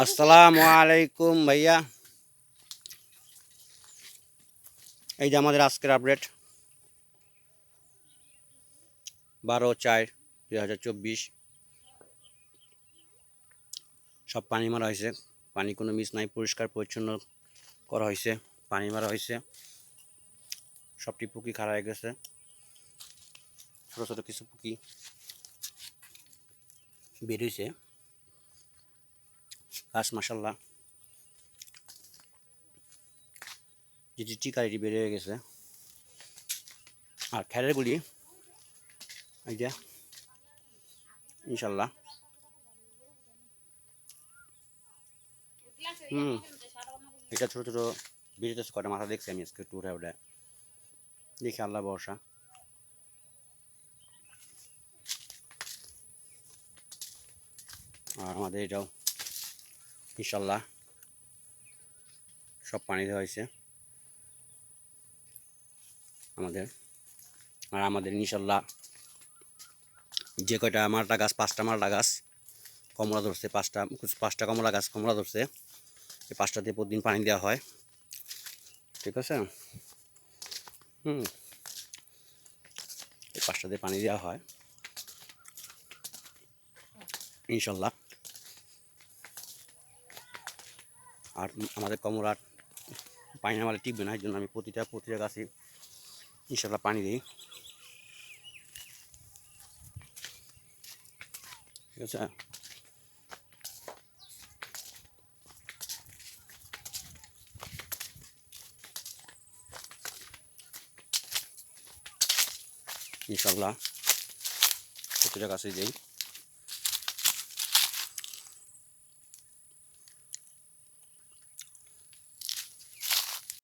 আসসালামু আলাইকুম ভাইয়া। এই যে আমাদের আজকের আপডেট। বারো চার দুই হাজার চব্বিশ। সব পানি মারা হয়েছে। পানি কোনো মিস নাই, পরিষ্কার, পরিচ্ছন্ন করা হয়েছে। পানি মারা হয়েছে। সবটি পুকি খাড়া হয়ে গেছে। ছোটো ছোটো কিছু পুকি বের গাছ মাসাল্লাহ যেটি টিকারিটি বেড়ে গেছে। আর খ্যারেরগুলি এই যে ইনশাল্লাহ হুম, এটা ছোটো ছোটো বেরিয়েছে কটা মাথা দেখছি আমি আজকে টুরে ওটা। দেখি আল্লাহ বর্ষা আর আমাদের এটাও ইনশাল্লাহ সব পানি দেওয়া হয়েছে। আমাদের। আর আমাদের ইনশাল্লাহ যে কয়টা মালটা গাছ, পাঁচটা মালটা গাছ, কমলা ধরছে, পাঁচটা পাঁচটা কমলা গাছ, কমলা ধরছে, এই পাঁচটাতে প্রতিদিন পানি দেওয়া হয়। ঠিক আছে? হুম। এই পাঁচটাতে পানি দেওয়া হয়। ইনশাল্লাহ। আর আমাদের কমলার পানি নামালে টিকবে না, এই জন্য আমি প্রতিটা প্রতিটা গাছে ইনশাল্লাহ পানি দিই। ঠিক আছে? ইনশাল্লাহ প্রতিটা গাছে দিই।